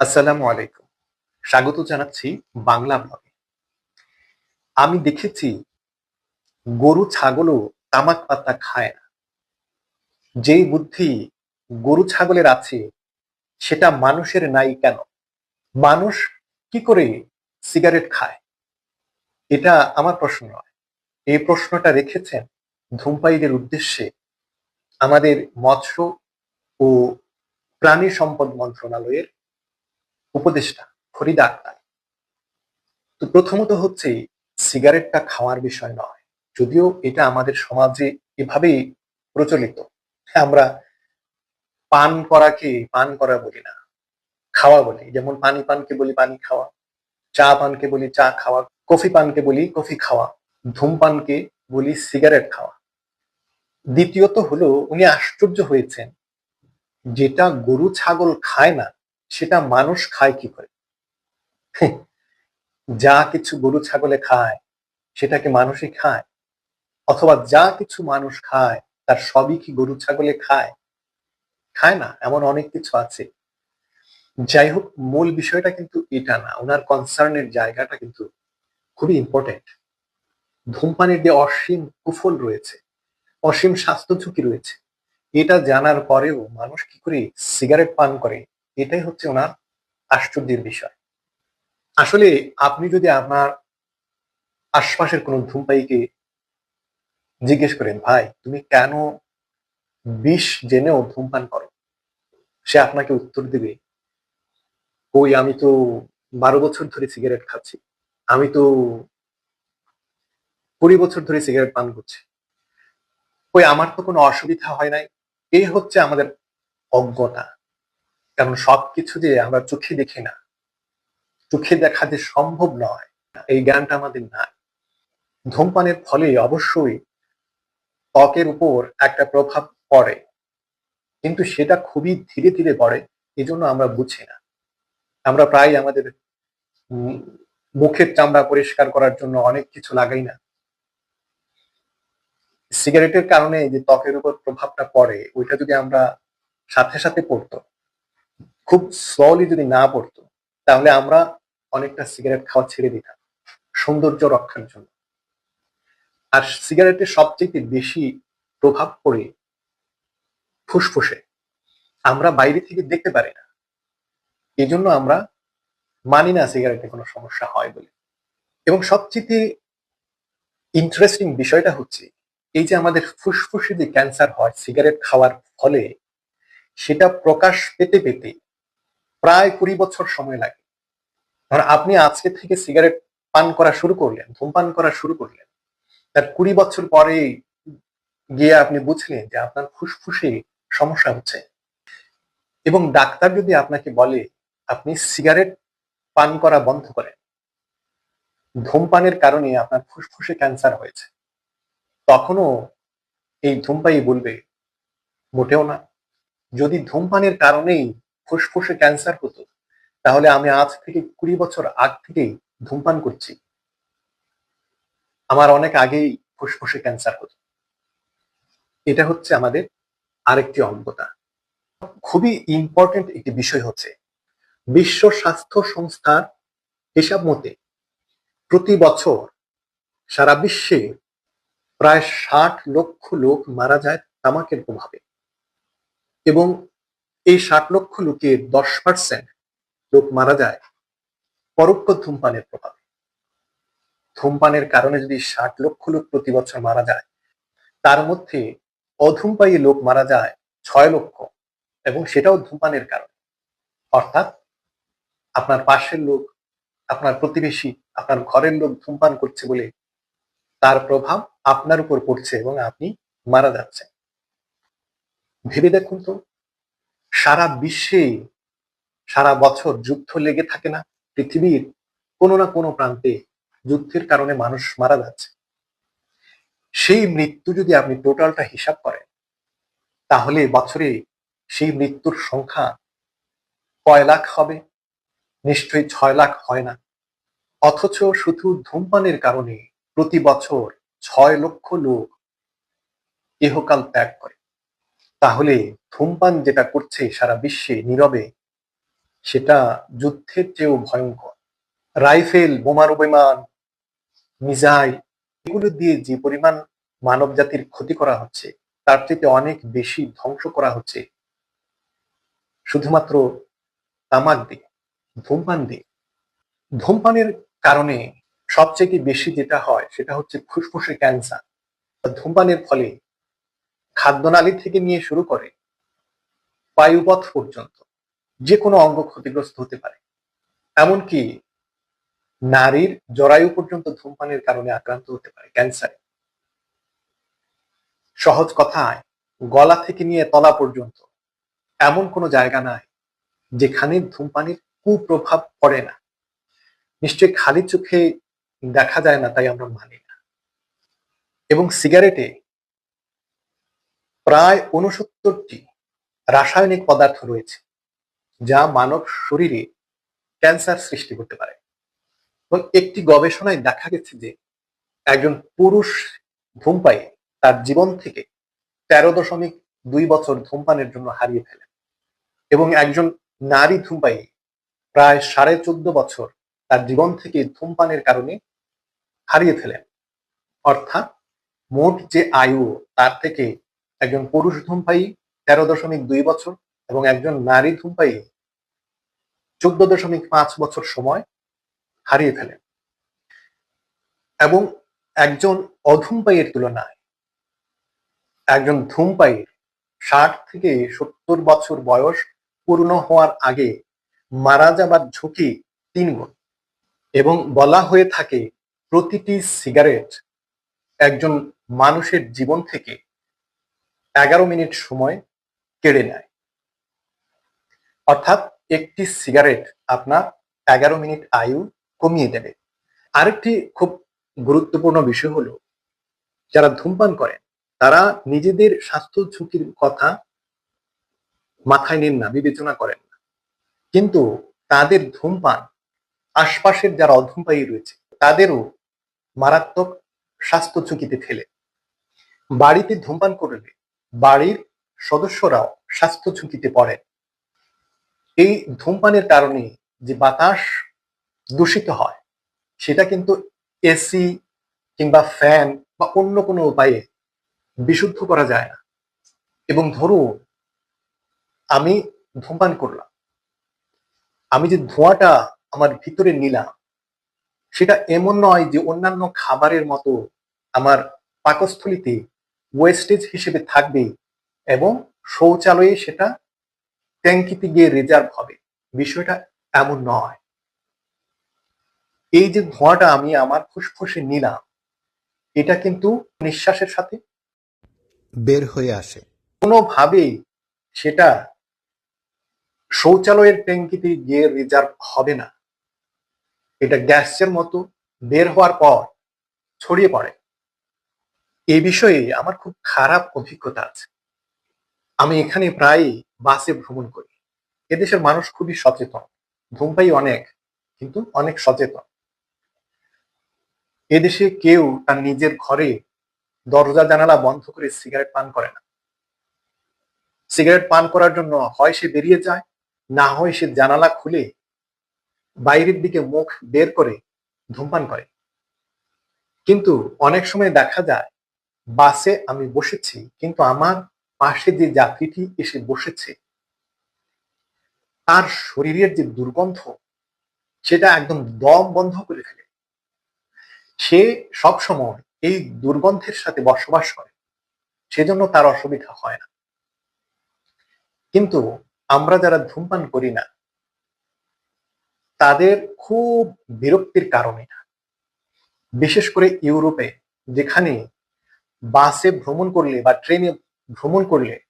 আসসালামু আলাইকুম। স্বাগত জানাচ্ছি বাংলা ব্লগে। আমি দেখেছি গরু, ছাগলও তামাক পাতা খায় না। যেই বুদ্ধি গরু, ছাগলের আছে, সেটা মানুষের নাই কেন? মানুষ কি করে সিগারেট খায়? এটা আমার প্রশ্ন। নয় এই প্রশ্নটা রেখেছেন ধূমপায়ীদের উদ্দেশ্যে আমাদের মৎস্য ও প্রাণী সম্পদ মন্ত্রণালয়ের উপদেষ্টা, ফরিদা আক্তার। তো প্রথমত হচ্ছে, সিগারেটটা খাওয়ার বিষয় নয়। যদিও এটা আমাদের সমাজে এভাবেই প্রচলিত। আমরা পান করাকে পান করা বলি না, খাওয়া বলি। যেমন পানি পানকে বলি পানি খাওয়া, চা পানকে বলি চা খাওয়া, কফি পানকে বলি কফি খাওয়া ধূমপানকে বলি সিগারেট খাওয়া। দ্বিতীয়ত হলো, উনি আশ্চর্য হয়েছেন, যেটা গরু ছাগল খায় না সেটা মানুষ খায় কি করে? যা কিছু গরু ছাগলে খায়, সেটাকে মানুষই খায়। অথবা যা কিছু মানুষ খায়, তার সবই কি গরু ছাগলে খায়? খায় না, এমন অনেক কিছু আছে। যাই হোক, মূল বিষয়টা কিন্তু এটা না। ওনার কনসার্নের জায়গাটা কিন্তু খুবই ইম্পর্টেন্ট ধূমপানের যে অসীম কুফল রয়েছে, অসীম স্বাস্থ্য ঝুঁকি রয়েছে, এটা জানার পরেও মানুষ কি করে সিগারেট পান করে এটাই হচ্ছে ওনার আশ্চর্যের বিষয়। আসলে আপনি যদি আপনার আশপাশের কোনো ধূমপায়ীকে জিজ্ঞেস করেন, ভাই, তুমি কেন বিষ জেনেও ধূমপান করো? সে আপনাকে উত্তর দিবে, ওই আমি তো বারো বছর ধরে সিগারেট খাচ্ছি। আমি তো কুড়ি বছর ধরে সিগারেট পান করছি। ওই আমার তো কোনো অসুবিধা হয় নাই। এই হচ্ছে আমাদের অজ্ঞতা। কারণ সবকিছু যে আমরা চোখে দেখি না, চোখে দেখা যে সম্ভব নয়, এই জ্ঞানটা আমাদের নাই। ধূমপানের ফলে অবশ্যই ত্বকের উপর একটা প্রভাব পড়ে, কিন্তু সেটা খুবই ধীরে ধীরে পড়ে, এজন্য আমরা বুঝি না। আমরা প্রায় আমাদের মুখের চামড়া পরিষ্কার করার জন্য অনেক কিছু লাগাই না। সিগারেটের কারণে যে ত্বকের উপর প্রভাবটা পড়ে, ওইটা যদি আমরা সাথে সাথে পড়তো খুব স্লোলি যদি না পড়তো, তাহলে আমরা অনেকটা সিগারেট খাওয়া ছেড়ে দিতাম, সৌন্দর্য রক্ষার জন্য। আর সিগারেটের সবচেয়ে বেশি প্রভাব পড়ে ফুসফুসে। আমরা বাইরে থেকে দেখতে পারি না। এই জন্য আমরা মানি না সিগারেটে কোনো সমস্যা হয় বলে। এবং সবচেয়ে ইন্টারেস্টিং বিষয়টা হচ্ছে, এই যে আমাদের ফুসফুসে যে ক্যান্সার হয় সিগারেট খাওয়ার ফলে, সেটা প্রকাশ পেতে পেতে প্রায় কুড়ি বছর সময় লাগে। ধর আপনি আজকে থেকে সিগারেট পান করা শুরু করলেন, ধূমপান করা শুরু করলেন। তার কুড়ি বছর পরে গিয়ে আপনি বুঝলেন যে আপনার ফুসফুসে সমস্যা হচ্ছে। এবং ডাক্তার যদি আপনাকে বলে, আপনি সিগারেট পান করা বন্ধ করেন। ধূমপানের কারণে আপনার ফুসফুসে ক্যান্সার হয়েছে। তখনও এই ধূমপাই বলবে, মোটেও না। যদি ধূমপানের কারণেই ফুসফুসে ক্যান্সার হতো, তাহলে আমি আজ থেকে কুড়ি বছর আগ থেকেই ধূমপান করছি। আমার অনেক আগেই ফুসফুসে ক্যান্সার হতো। এটা হচ্ছে আমাদের আরেকটি অঙ্গতা। খুবই ইম্পর্টেন্ট একটি বিষয় হচ্ছে, বিশ্ব স্বাস্থ্য সংস্থার হিসাব মতে প্রতি বছর সারা বিশ্বে প্রায় ষাট লক্ষ লোক মারা যায় তামাকের প্রভাবে। এবং এই ষাট লক্ষ লোকের দশ পার্সেন্ট লোক মারা যায় পরোক্ষ ধূমপানের প্রভাবে। ধূমপানের কারণে যদি ষাট লক্ষ লোক প্রতি বছর মারা যায়, তার মধ্যে অধূমপায়ী লোক মারা যায় ছয় লক্ষ এবং সেটাও ধূমপানের কারণে। অর্থাৎ আপনার পাশের লোক, আপনার প্রতিবেশী, আপনার ঘরের লোক ধূমপান করছে বলে তার প্রভাব আপনার উপর পড়ছে এবং আপনি মারা যাচ্ছেন। ভেবে দেখুন তো সারা বিশ্বে সারা বছর যুদ্ধ লেগে থাকে না। পৃথিবীর কোনো না কোনো প্রান্তে যুদ্ধের কারণে মানুষ মারা যাচ্ছে। সেই মৃত্যু যদি আপনি টোটালটা হিসাব করেন, তাহলে বছরে সেই মৃত্যুর সংখ্যা কয় লাখ হবে? নিশ্চয়ই ছয় লাখ হয় না। অথচ শুধু ধূমপানের কারণে প্রতি বছর ছয় লক্ষ লোক ইহকাল ত্যাগ করে। তাহলে ধূমপান যেটা করছে সারা বিশ্বে নীরবে, সেটা যুদ্ধের চেয়েও ভয়ঙ্কর। রাইফেল, বোমারু বিমান মিসাইল, এগুলো দিয়ে যে পরিমাণ মানব জাতির ক্ষতি করা হচ্ছে, তার থেকে অনেক বেশি ধ্বংস করা হচ্ছে শুধুমাত্র তামাক দিয়ে, ধূমপান দিয়ে। ধূমপানের কারণে সবচেয়ে বেশি যেটা হয়, সেটা হচ্ছে ফুসফুসে ক্যান্সার। ধূমপানের ফলে খাদ্যনালী থেকে নিয়ে শুরু করে বায়ুপথ পর্যন্ত যে কোনো অঙ্গ ক্ষতিগ্রস্ত হতে পারে। এমনকি নারীর জরায়ু পর্যন্ত ধূমপানের কারণে আক্রান্ত হতে পারে ক্যান্সারে। সহজ কথায়, গলা থেকে নিয়ে তলা পর্যন্ত এমন কোনো জায়গা নাই যেখানে ধূমপানের কুপ্রভাব পড়ে না। নিশ্চয়ই খালি চোখে দেখা যায় না, তাই আমরা মানি না। এবং সিগারেটে প্রায় উনসত্তরটি রাসায়নিক পদার্থ রয়েছে, যা মানব শরীরে ক্যান্সার সৃষ্টি করতে পারে। এবং একটি গবেষণায় দেখা গেছে যে একজন পুরুষ ধূমপায়ী তার জীবন থেকে তেরো দশমিক দুই বছর ধূমপানের জন্য হারিয়ে ফেলেন এবং একজন নারী ধূমপায়ী প্রায় সাড়ে চোদ্দ বছর তার জীবন থেকে ধূমপানের কারণে হারিয়ে ফেলেন। অর্থাৎ মোট যে আয়ু, তার থেকে একজন পুরুষ ধূমপায়ী তেরো দশমিক দুই বছর এবং একজন নারী ধূমপায়ী চোদ্দ দশমিক পাঁচ বছর সময় হারিয়ে ফেলেন। এবং একজন অধূমপায়ীর তুলনায় একজন ধূমপায়ীর ষাট থেকে সত্তর বছর বয়স পূর্ণ হওয়ার আগে মারা যাবার ঝুঁকি তিন গুণ এবং বলা হয়ে থাকে প্রতিটি সিগারেট একজন মানুষের জীবন থেকে এগারো মিনিট সময় কেড়ে নেয়। অর্থাৎ একটি সিগারেট আপনার এগারো মিনিট আয়ু কমিয়ে দেবে। আরেকটি খুব গুরুত্বপূর্ণ বিষয় হলো, যারা ধূমপান করেন তারা নিজেদের স্বাস্থ্য ঝুঁকির কথা মাথায় নেন না, বিবেচনা করেন না। কিন্তু তাদের ধূমপান, আশপাশের যারা অধূমপায়ী রয়েছে, তাদেরও মারাত্মক স্বাস্থ্য ঝুঁকিতে ফেলে। বাড়িতে ধূমপান করলে বাড়ির সদস্যরাও স্বাস্থ্য ঝুঁকিতে পড়েন। এই ধূমপানের কারণে যে বাতাস দূষিত হয়, সেটা কিন্তু এসি কিংবা ফ্যান বা অন্য কোনো উপায়ে বিশুদ্ধ করা যায় না। এবং ধরুন, আমি ধূমপান করলাম। আমি যে ধোঁয়াটা আমার ভিতরে নিলাম, সেটা এমন নয় যে অন্যান্য খাবারের মতো আমার পাকস্থলিতে ওয়েস্টেজ হিসেবে থাকবে এবং শৌচালয়ে সেটা ট্যাঙ্কিতে গিয়ে রিজার্ভ হবে। বিষয়টা এমন নয়। এই যে ধোঁয়াটা আমি আমার ফুসফুসে নিলাম, এটা কিন্তু নিঃশ্বাসের সাথে বের হয়ে আসে। কোনোভাবেই সেটা শৌচালয়ের ট্যাঙ্কিতে গিয়ে রিজার্ভ হবে না। এটা গ্যাসের মতো বের হওয়ার পর ছড়িয়ে পড়ে। এই বিষয়ে আমার খুব খারাপ অভিজ্ঞতা আছে। আমি এখানে প্রায় বাসে ভ্রমণ করি। এদেশের মানুষ খুবই সচেতন। ধূমপাই অনেক, কিন্তু অনেক সচেতন। এদেশে কেউ তার নিজের ঘরে দরজা জানালা বন্ধ করে সিগারেট পান করে না। সিগারেট পান করার জন্য হয় সে বেরিয়ে যায়, না হয় সে জানালা খুলে বাইরের দিকে মুখ বের করে ধূমপান করে। কিন্তু অনেক সময় দেখা যায়, বাসে আমি বসেছি, কিন্তু আমার পাশে যে যাত্রীটি এসে বসেছে, তার শরীরের যে দুর্গন্ধ, সেটা একদম দম বন্ধ করে ফেলে। সে সব সময় এই দুর্গন্ধের সাথে বসবাস করে, সেজন্য তার অসুবিধা হয় না। কিন্তু আমরা যারা ধূমপান করি না, তাদের খুব বিরক্তির কারণে বিশেষ করে ইউরোপে, যেখানে বাসে ভ্রমণ করলে বা ট্রেনে ভ্রমণ করলে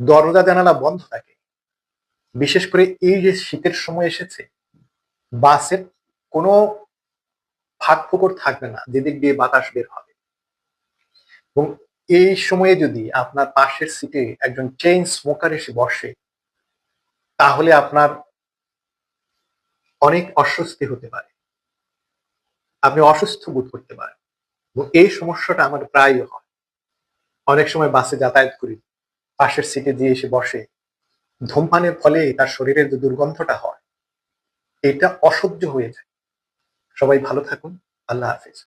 দরজা, জানালা বন্ধ থাকে। বিশেষ করে এই যে শীতের সময় এসেছে, বাসের কোনো ফাঁক ফোকর থাকবে না, যেদিক দিয়ে বাতাস বের হবে। এবং এই সময়ে যদি আপনার পাশের সিটে একজন চেইন স্মোকার এসে বসে, তাহলে আপনার অনেক অস্বস্তি হতে পারে। আপনি অসুস্থ বোধ করতে পারেন। এবং এই সমস্যাটা আমার প্রায়ই হয়। অনেক সময় বাসে যাতায়াত করি। পাশের সিটে দিয়ে এসে বসে। ধূমপানের ফলে তার শরীরের যে দুর্গন্ধটা হয়, এটা অসহ্য হয়ে যায়। সবাই ভালো থাকুন। আল্লাহ হাফিজ।